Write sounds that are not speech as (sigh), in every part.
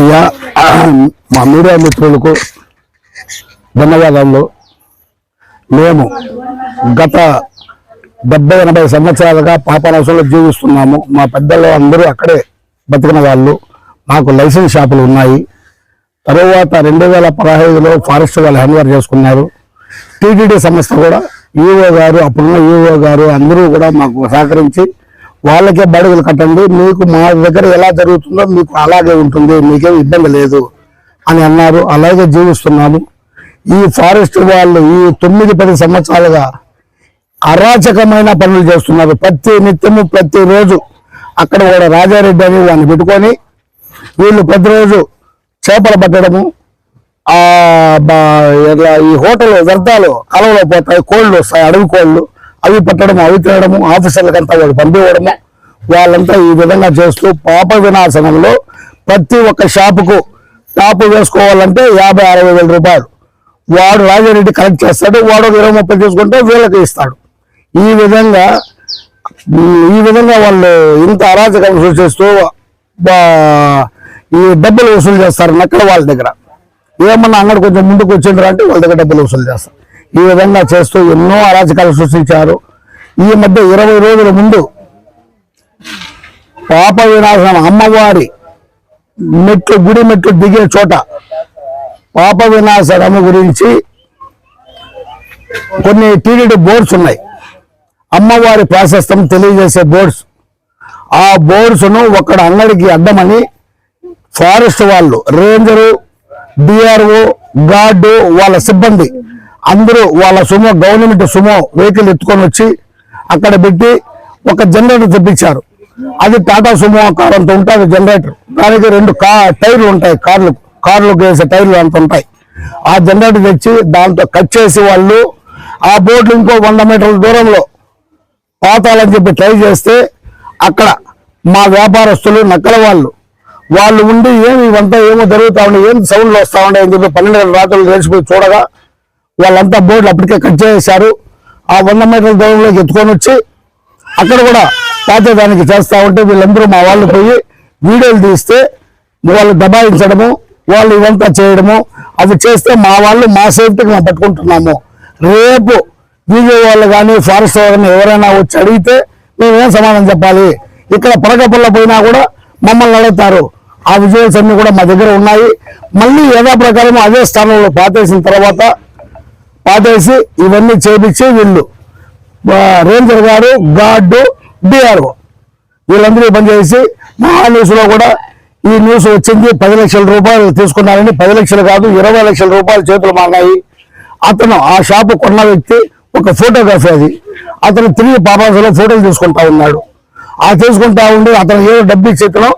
అయ్యా మా మీడియా మిత్రులకు ధన్యవాదాలు. మేము గత డెబ్బై ఎనభై సంవత్సరాలుగా పాపనవసంలో జీవిస్తున్నాము. మా పెద్దలు అందరూ అక్కడే బతికిన వాళ్ళు. మాకు లైసెన్స్ షాపులు ఉన్నాయి. తరువాత రెండు వేల పదహైదులో ఫారెస్ట్ వాళ్ళు హ్యాండ్ఓవర్ చేసుకున్నారు. టీటీడీ సంస్థ కూడా ఈఓ గారు అప్పుడున్న ఈఓ గారు అందరూ కూడా మాకు సహకరించి వాళ్ళకే బడుగులు కట్టండి మీకు మా దగ్గర ఎలా జరుగుతుందో మీకు అలాగే ఉంటుంది మీకేం ఇబ్బంది లేదు అని అన్నారు. అలాగే జీవిస్తున్నాము. ఈ ఫారెస్ట్ వాళ్ళు ఈ తొమ్మిది పది సంవత్సరాలుగా అరాచకమైన పనులు చేస్తున్నారు. ప్రతి నిత్యము ప్రతిరోజు అక్కడ కూడా రాజారెడ్డి అని వాడిని పెట్టుకొని వీళ్ళు ప్రతిరోజు చేపలు పట్టడము ఇట్లా ఈ హోటల్ వ్యర్థాలు కలవలో పోతాయి కోళ్ళు వస్తాయి అడవి కోళ్ళు. అవి పట్టడం అవి తినడము ఆఫీసర్లకంతా వాళ్ళు పంపివ్వడము. వాళ్ళంతా ఈ విధంగా చేస్తూ పాప వినాశనంలో ప్రతి ఒక్క షాపుకు షాపు వేసుకోవాలంటే యాభై అరవై వేల రూపాయలు. వాడు రాజారెడ్డి కలెక్ట్ చేస్తాడు వాడు ఇరవై ముప్పై తీసుకుంటే వీళ్ళకి ఇస్తాడు. ఈ విధంగా ఈ విధంగా వాళ్ళు ఇంత అరాచకం సృష్టిస్తూ బా- ఈ డబ్బులు వసూలు చేస్తారు నక్కడ వాళ్ళ దగ్గర. ఏమన్నా అంగడి కొంచెం ముందుకు వచ్చిండ్రు అంటే వాళ్ళ దగ్గర డబ్బులు వసూలు చేస్తారు. ఈ విధంగా చేస్తూ ఎన్నో అరాచకాలు సృష్టించారు. ఈ మధ్య ఇరవై రోజుల ముందు పాప వినాశనం అమ్మవారి మెట్లు గుడి మెట్లు దిగే చోట పాప వినాశనము గురించి కొన్ని టీడీడీ బోర్డ్స్ ఉన్నాయి. అమ్మవారి ప్రాశస్తం తెలియజేసే బోర్డ్స్. ఆ బోర్డ్స్ను ఒక్కడ అంగడికి అడ్డమని ఫారెస్ట్ వాళ్ళు ranger D R O guard వాళ్ళ సిబ్బంది అందరూ వాళ్ళ సుమో గవర్నమెంట్ సుమో వెహికల్ ఎత్తుకొని వచ్చి అక్కడ పెట్టి ఒక జనరేటర్ తెప్పించారు. అది టాటా సుమో కారంతో ఉంటుంది జనరేటర్. దానికి రెండు కా టైర్లు ఉంటాయి కార్లు కార్లకు వేసే టైర్లు అంత ఉంటాయి. ఆ జనరేటర్ తెచ్చి దాంతో కట్ చేసి వాళ్ళు ఆ బోట్లు ఇంకో వంద మీటర్ల దూరంలో పాతాలని చెప్పి ట్రై చేస్తే అక్కడ మా వ్యాపారస్తులు నక్కల వాళ్ళు వాళ్ళు ఉండి ఏమి ఇవంతా ఏమో జరుగుతా ఉండే ఏం సౌండ్లు వస్తా ఉండే అని చెప్పి పన్నెండు గంటల రాత్రులు తెలిసిపోయి చూడగా వాళ్ళంతా బోర్డులు అప్పటికే కట్ చేశారు ఆ వంద మీటర్ల దూరంలోకి ఎత్తుకొని వచ్చి అక్కడ కూడా పాతేదానికి చేస్తూ ఉంటే వీళ్ళందరూ మా వాళ్ళు పోయి వీడియోలు తీస్తే వాళ్ళు దబాయించడము వాళ్ళు ఇవంతా చేయడము అవి చేస్తే మా వాళ్ళు మా సేఫ్టీకి మేము పట్టుకుంటున్నాము. రేపు వీడియో వాళ్ళు కానీ ఫారెస్ట్ వాళ్ళని ఎవరైనా వచ్చి అడిగితే మేమేం సమాధానం చెప్పాలి? ఇక్కడ పరకపుల్ల పోయినా కూడా మమ్మల్ని అడుగుతారు. ఆ విజువల్స్ అన్నీ కూడా మా దగ్గర ఉన్నాయి. మళ్ళీ యథా ప్రకారం అదే స్థానంలో పాతేసిన తర్వాత పాతేసి ఇవన్నీ చేపించి వీళ్ళు రేంజర్ గారు గార్డు డిఆర్ఓ వీళ్ళందరూ పనిచేసి పని మహా న్యూస్లో కూడా ఈ న్యూస్ వచ్చింది పది లక్షల రూపాయలు తీసుకున్నారని పది లక్షలు కాదు ఇరవై లక్షల రూపాయలు చేతులు మారినాయి. అతను ఆ షాపు కొన్న వ్యక్తి ఒక ఫోటోగ్రఫీ అది. అతను తిరిగి పాపాసలో ఫోటోలు తీసుకుంటా ఉన్నాడు. ఆ తీసుకుంటా ఉండి అతను ఏదో డబ్బు ఇచ్చి ఇతను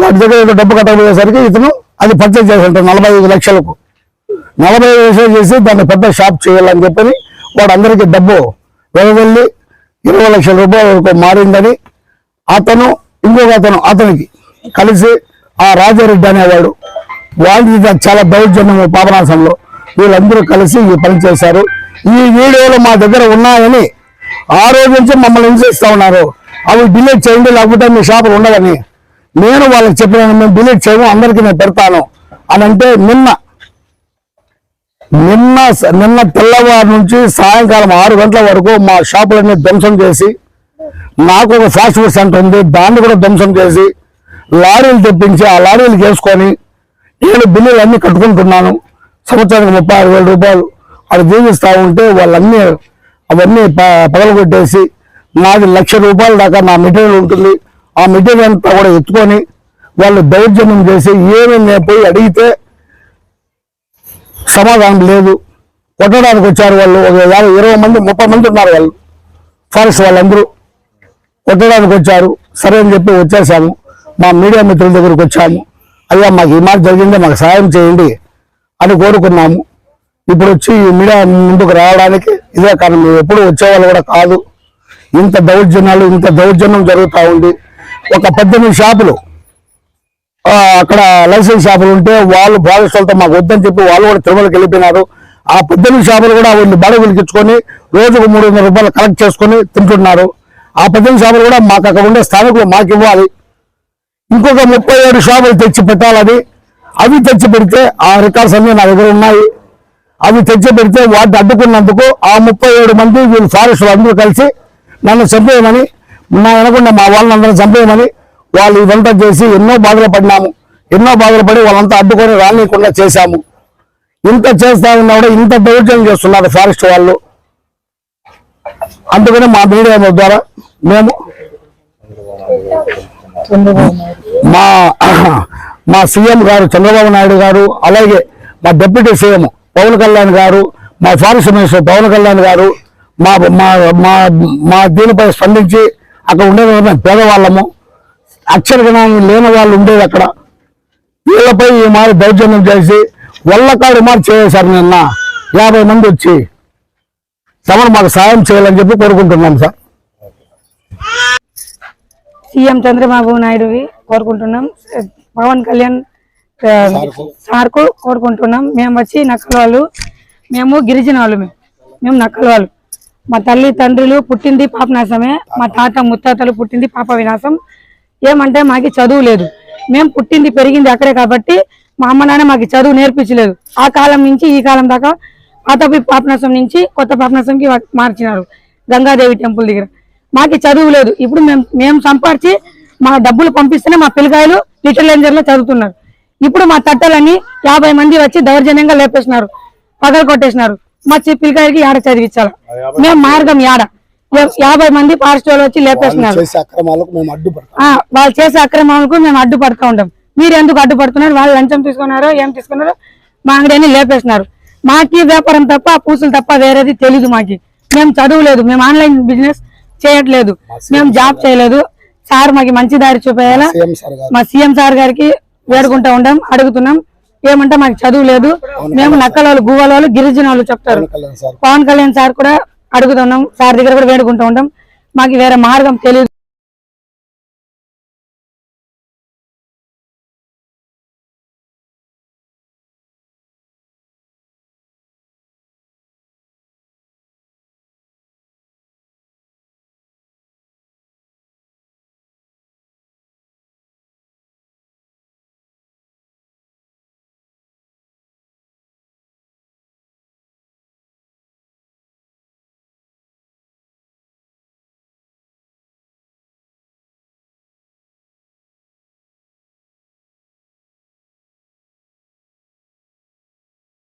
వాటి దగ్గర ఏదో డబ్బు కట్టబోయేసరికి ఇతను అది పర్చేజ్ చేసి ఉంటాడు నలభై ఐదు లక్షలకు. నలభై ఐదు చేసి దాన్ని పెద్ద షాప్ చేయాలని చెప్పని వాడు అందరికీ డబ్బు వెదవెళ్ళి ఇరవై లక్షల రూపాయల వరకు మారిందని అతను ఇంకొక అతను అతనికి కలిసి ఆ రాజారెడ్డి అనేవాడు వాళ్ళది చాలా దౌర్జన్యము పాపనాశంలో వీళ్ళందరూ కలిసి ఈ పని చేశారు. ఈ వీడియోలు మా దగ్గర ఉన్నాయని ఆ రోజు నుంచి మమ్మల్ని హింసిస్తూ ఉన్నారు. అవి డిలీట్ చేయండి లేకపోతే మీ షాపులు ఉండవని. నేను వాళ్ళకి చెప్పినాను మేము డిలీట్ చేయము అందరికీ నేను పెడతాను అని అంటే నిన్న నిన్న నిన్న తెల్లవారు నుంచి సాయంకాలం ఆరు గంటల వరకు మా షాపులన్నీ ధ్వంసం చేసి నాకు ఒక ఫాస్ట్ ఫుడ్ సెంటర్ ఉంది దాన్ని కూడా ధ్వంసం చేసి లారీలు తెప్పించి ఆ లారీలు చేసుకొని నేను బిల్లులు అన్ని కట్టుకుంటున్నాను. సంవత్సరానికి ముప్పై ఆరు వేల రూపాయలు అది జీవిస్తూ ఉంటే వాళ్ళన్నీ అవన్నీ ప- పగలగొట్టేసి నాది లక్ష రూపాయల దాకా నా మెటీరియల్ ఉంటుంది. ఆ మెటీరియల్ అంతా కూడా ఎత్తుకొని వాళ్ళు దౌర్జన్యం చేసి ఏమేమి పోయి అడిగితే సమాధానం లేదు. కొట్టడానికి వచ్చారు వాళ్ళు. ఒక యాభై ఇరవై మంది ముప్పై మంది ఉన్నారు వాళ్ళు. ఫారెస్ట్ వాళ్ళందరూ కొట్టడానికి వచ్చారు. సరే అని చెప్పి వచ్చేసాము. మా మీడియా మిత్రుల దగ్గరికి వచ్చాము. అయ్యా మాకు ఈ మాట జరిగింది మాకు సహాయం చేయండి అని కోరుకున్నాము. ఇప్పుడు వచ్చి మీడియా ముందుకు రావడానికి ఇదే కారణం. ఎప్పుడు వచ్చేవాళ్ళు కూడా కాదు. ఇంత దౌర్జన్యాలు ఇంత దౌర్జన్యం జరుగుతూ ఉంది. ఒక పద్దెనిమిది షాపులు అక్కడ లైసెన్స్ షాపులు ఉంటే వాళ్ళు భాగస్వాలతో మాకు వద్దని చెప్పి వాళ్ళు కూడా తిరుమలకి వెళ్ళిపోయినారు. ఆ పద్దెనిమిది షాపులు కూడా వాళ్ళు బాడగులకి ఇచ్చుకొని రోజుకు మూడు వందల రూపాయలు కలెక్ట్ చేసుకొని తింటున్నారు. ఆ పద్దెనిమిది షాపులు కూడా మాకు అక్కడ ఉండే స్థానికులు మాకు ఇవ్వాలి. ఇంకొక ముప్పై ఏడు షాపులు తెచ్చి పెట్టాలని అవి. తెచ్చి పెడితే ఆ రికార్డ్స్ అన్ని నా దగ్గర ఉన్నాయి. అవి తెచ్చి పెడితే వాటిని అడ్డుకున్నందుకు ఆ ముప్పై ఏడు మంది వీళ్ళు ఫారెస్టులు అందరూ కలిసి నన్ను చంపేయమని నా వెనకుండా మా వాళ్ళని అందరూ చంపేయమని వాళ్ళు ఇదంతా చేసి ఎన్నో బాధలు పడినాము. ఎన్నో బాధలు పడి వాళ్ళంతా అడ్డుకొని రానియకుండా చేశాము. ఇంత చేస్తా ఉన్నా కూడా ఇంత దౌర్జన్యం చేస్తున్నారు ఫారెస్ట్ వాళ్ళు. అందుకని మా మీడియా ద్వారా మేము మా (clears throat) మా సీఎం గారు చంద్రబాబు నాయుడు గారు అలాగే మా డిప్యూటీ సీఎం పవన్ కళ్యాణ్ గారు మా ఫారెస్ట్ మినిస్టర్ పవన్ కళ్యాణ్ గారు మా మా మా మా దీనిపై స్పందించి అక్కడ ఉండే పేదవాళ్ళము. అక్షర జ్ఞానం లేని వాళ్ళు ఉండేది అక్కడ. వీళ్ళపై ఈ మారి దౌర్జన్యం చేసి వల్లకాడు మారి చేశారు నిన్న. యాభై మంది వచ్చి. తమను మాకు సాయం చేయాలని చెప్పి కోరుకుంటున్నాం సార్. సీఎం చంద్రబాబు నాయుడువి కోరుకుంటున్నాం. పవన్ కళ్యాణ్ సార్కు కోరుకుంటున్నాం. మేము వచ్చి నక్కల వాళ్ళు మేము గిరిజన వాళ్ళు మేము. మేము నక్కల వాళ్ళు మా తల్లి తండ్రులు పుట్టింది పాపనాశమే. మా తాత ముత్తాతలు పుట్టింది పాప వినాశం. ఏమంటే మాకు చదువు లేదు. మేము పుట్టింది పెరిగింది అక్కడే కాబట్టి మా అమ్మ నాన్న మాకు చదువు నేర్పించలేదు. ఆ కాలం నుంచి ఈ కాలం దాకా పాత పాపనాశం నుంచి కొత్త పాపనాశంకి మార్చినారు. గంగాదేవి టెంపుల్ దగ్గర. మాకు చదువు లేదు. ఇప్పుడు మేము మేము సంపాదించి మా డబ్బులు పంపిస్తేనే మా పిల్లకాయలు లిటిల్ రేంజర్లో చదువుతున్నారు. ఇప్పుడు మా తట్టలన్నీ యాభై మంది వచ్చి దౌర్జన్యంగా లేపేసినారు. పగలు కొట్టేసినారు మా చి- పిల్లకాయలకి యాడ చదివించాలి? మేము మార్గం యాడ? యాభై మంది ఫారెస్ట్ వాళ్ళు వచ్చి ఆ, వాళ్ళు చేసే అక్రమాలకు మేము అడ్డుపడుతూ ఉంటాం. మీరు ఎందుకు అడ్డుపడుతున్నారు? వాళ్ళు లంచం తీసుకున్నారో ఏం తీసుకున్నారో మా అంగడిని లేపేసినారు. మాకి వ్యాపారం తప్ప పూసలు తప్ప వేరేది తెలీదు మాకి. మేము చదువులేదు మేము ఆన్లైన్ బిజినెస్ చేయట్లేదు. మేము జాబ్ చేయలేదు. సార్ మాకి మంచి దారి చూపేయాలా? మా సీఎం సార్ గారికి వేడుకుంటా ఉంటాం అడుగుతున్నాం. ఏమంటే మాకు చదువు లేదు మేము నక్కల వాళ్ళు గువ్వల వాళ్ళు గిరిజన వాళ్ళు చెప్తారు పవన్ కళ్యాణ్ సార్ కూడా అడుగుతున్నాం సార్ దగ్గర కూడా వేడుకుంటూ ఉంటాం. మాకు వేరే మార్గం తెలియదు